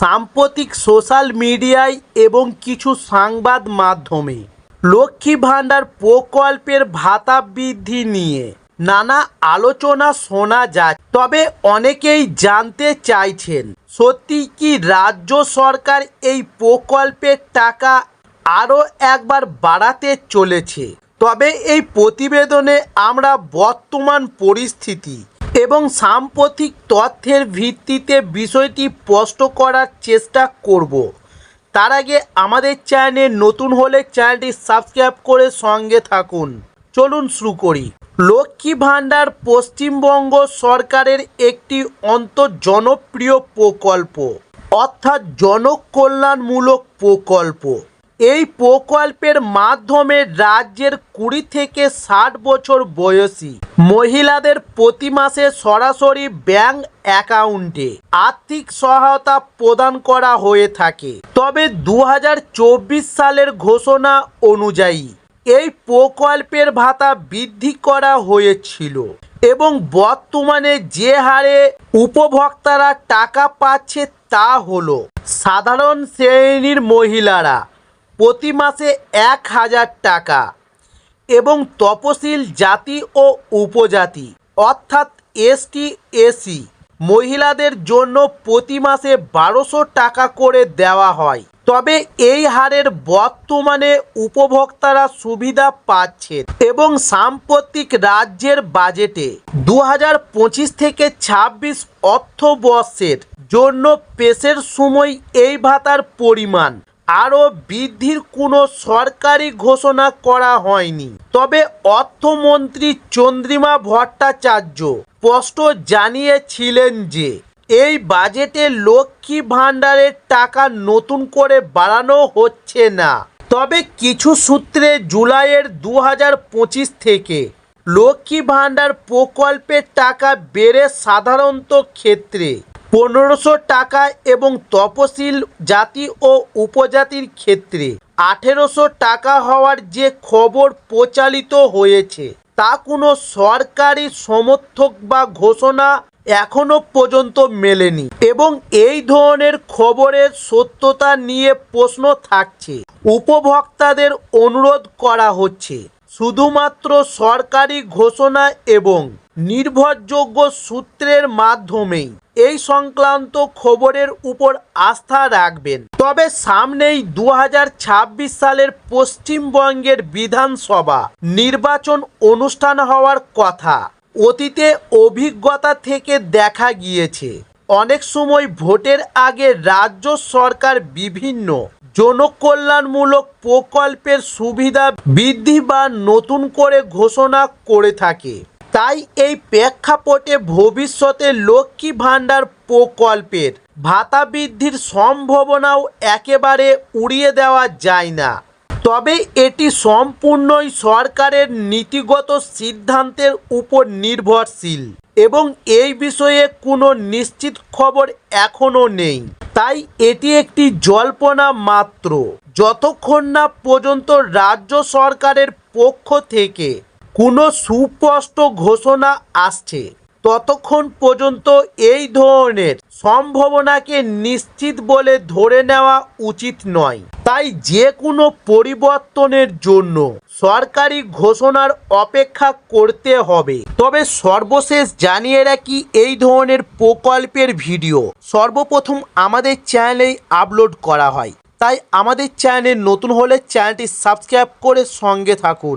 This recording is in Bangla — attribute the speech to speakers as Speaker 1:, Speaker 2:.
Speaker 1: সাম্প্রতিক সোশ্যাল মিডিয়ায় এবং কিছু সংবাদ মাধ্যমে। লক্ষ্মী ভাণ্ডার প্রকল্পের ভাতা বৃদ্ধি নিয়ে নানা আলোচনা শোনা যায়, তবে অনেকেই জানতে চাইছেন, সত্যি কি রাজ্য সরকার এই প্রকল্পের টাকা আরও একবার বাড়াতে চলেছে? তবে এই প্রতিবেদনে আমরা বর্তমান পরিস্থিতি এবং সাম্প্রতিক তথ্যের ভিত্তিতে বিষয়টি স্পষ্ট করার চেষ্টা করব। তার আগে আমাদের চ্যানেলে নতুন হলে চ্যানেলটি সাবস্ক্রাইব করে সঙ্গে থাকুন। চলুন শুরু করি। লক্ষ্মী ভাণ্ডার পশ্চিমবঙ্গ সরকারের একটি অন্তর্জনপ্রিয় প্রকল্প, অর্থাৎ জনকল্যাণমূলক প্রকল্প। এই প্রকল্পের মাধ্যমে রাজ্যের কুড়ি থেকে ষাট বছর বয়সী মহিলাদের প্রতি মাসে সরাসরি ব্যাংক অ্যাকাউন্টে আর্থিক সহায়তা প্রদান করা হয়ে থাকে। তবে দু হাজার চব্বিশ সালের ঘোষণা অনুযায়ী এই প্রকল্পের ভাতা বৃদ্ধি করা হয়েছিল এবং বর্তমানে যে হারে উপভোক্তারা টাকা পাচ্ছে তা হলো সাধারণ শ্রেণির মহিলারা। প্রতি মাসে এক হাজার টাকা এবং তপশিল জাতি ও উপজাতি, অর্থাৎ এসটি, এসি, মহিলাদের জন্য প্রতি মাসে বারোশো টাকা করে দেওয়া হয়। তবে এই হারের বর্তমানে উপভোক্তারা সুবিধা পাচ্ছেন এবং সাম্প্রতিক রাজ্যের বাজেটে দু থেকে ছাব্বিশ অর্থবর্ষের জন্য পেশের সময় এই ভাতার পরিমাণ আরও বৃদ্ধির কোনো সরকারি ঘোষণা করা হয়নি। তবে অর্থমন্ত্রী চন্দ্রিমা ভট্টাচার্য স্পষ্ট জানিয়েছিলেন যে, এই বাজেটে লক্ষ্মী ভাণ্ডারের টাকা নতুন করে বাড়ানো হচ্ছে না। তবে কিছু সূত্রে জুলাইয়ের দু থেকে লক্ষ্মী ভাণ্ডার প্রকল্পের টাকা বেড়ে সাধারণত ক্ষেত্রে পনেরোশো টাকা এবং তপশিল জাতি ও উপজাতির ক্ষেত্রে আঠেরোশো টাকা হওয়ার যে খবর প্রচালিত হয়েছে, তা কোনো সরকারি সমর্থক বা ঘোষণা এখনও পর্যন্ত মেলেনি এবং এই ধরনের খবরের সত্যতা নিয়ে প্রশ্ন থাকছে। উপভোক্তাদের অনুরোধ করা হচ্ছে, শুধুমাত্র সরকারি ঘোষণা এবং নির্ভরযোগ্য সূত্রের মাধ্যমেই। এই সংক্রান্ত খবরের উপর আস্থা রাখবেন। তবে সামনেই দু হাজার ছাব্বিশ সালের পশ্চিমবঙ্গের বিধানসভা নির্বাচন অনুষ্ঠান হওয়ার কথা। অতীতে অভিজ্ঞতা থেকে দেখা গিয়েছে। অনেক সময় ভোটের আগে রাজ্য সরকার বিভিন্ন জনকল্যাণমূলক প্রকল্পের সুবিধা বৃদ্ধি বা নতুন করে ঘোষণা করে থাকে। তাই এই প্রেক্ষাপটে ভবিষ্যতে লক্ষ্মী ভাণ্ডার প্রকল্পের ভাতা বৃদ্ধির সম্ভাবনাও একেবারে উড়িয়ে দেওয়া যায় না। তবে এটি সম্পূর্ণই সরকারের নীতিগত সিদ্ধান্তের উপর নির্ভরশীল এবং এই বিষয়ে কোনো নিশ্চিত খবর এখনও নেই। তাই এটি একটি জল্পনা মাত্র। যতক্ষণ না পর্যন্ত রাজ্য সরকারের পক্ষ থেকে কোনো সুস্পষ্ট ঘোষণা আসছে। ততক্ষণ পর্যন্ত এই ধরনের সম্ভাবনাকে নিশ্চিত বলে ধরে নেওয়া উচিত নয়। তাই যে কোনো পরিবর্তনের জন্য সরকারি ঘোষণার অপেক্ষা করতে হবে। তবে সর্বশেষ জানিয়ে রাখি এই ধরনের প্রকল্পের ভিডিও। সর্বপ্রথম আমাদের চ্যানেলেই আপলোড করা হয়। তাই আমাদের চ্যানেল নতুন হলে চ্যানেলটি সাবস্ক্রাইব করে সঙ্গে থাকুন।